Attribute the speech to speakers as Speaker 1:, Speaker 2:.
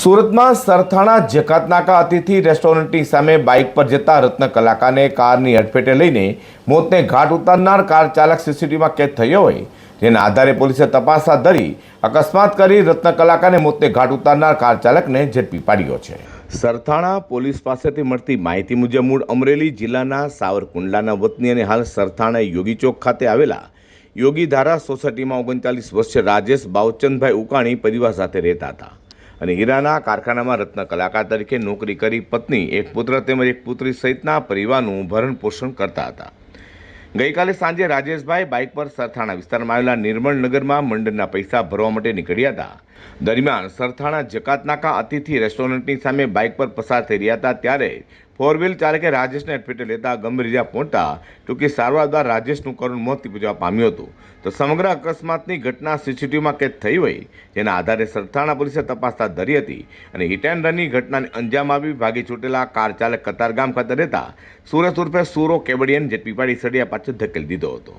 Speaker 1: સુરતમાં સરથાણા જકાતનાકા અતિથિ રેસ્ટોરન્ટની સામે બાઇક પર જતા રત્ન કલાકારને કારની અડફેટે લઈને મોતને ઘાટ ઉતારનાર કાર ચાલક સીસીટીવીમાં કેદ થયો હોય, જેના આધારે પોલીસે તપાસ હાથ ધરી અકસ્માત કરી રત્ન કલાકારને મોતને ઘાટ ઉતારનાર કાર ચાલકને ઝડપી પાડ્યો છે. સરથાણા પોલીસ પાસેથી મળતી માહિતી મુજબ મૂળ અમરેલી જિલ્લાના સાવરકુંડલાના વતની અને હાલ સરથાણા યોગી ચોક ખાતે આવેલા યોગી ધારા સોસાયટીમાં ઓગણચાલીસ વર્ષે રાજેશ બાવચંદભાઈ ઉકાણી પરિવાર સાથે રહેતા હતા. અને હીરાના કારખાનામાં રત્ન કલાકાર તરીકે નોકરી કરી પત્ની, એક પુત્ર તેમજ એક પુત્રી સહિતના પરિવારનું ભરણ પોષણ કરતા હતા. ગઈકાલે સાંજે રાજેશભાઈ બાઇક પર સરથાણા વિસ્તારમાં આવેલા નિર્મળ નગરમાં મંડળના પૈસા ભરવા માટે નીકળ્યા હતા. દરમિયાન સરથાણા જકાતનાકા અતિથિ રેસ્ટોરન્ટની સામે બાઇક પર પસાર થઈ રહ્યા હતા ત્યારે ફોર વ્હીલ ચાલકે રાજેશને અડફેટે લેતા ગંભીર ઇજા પહોંચતા ટૂંકી સારવાર દ્વારા રાજેશનું કરુણ મોત નીપજવા પામ્યું હતું. તો સમગ્ર અકસ્માતની ઘટના સીસીટીવીમાં કેદ થઈ હોય, જેના આધારે સરથાણા પોલીસે તપાસ હાથ ધરી હતી અને હિટ એન્ડ રનની ઘટનાને અંજામ આપી ભાગી છૂટેલા કાર ચાલક કતારગામ ખાતે રહેતા સુરત ઉર્ફે સુરો કેવડીયન જે પાડી સળિયા પાછળ ધકેલી દીધો હતો.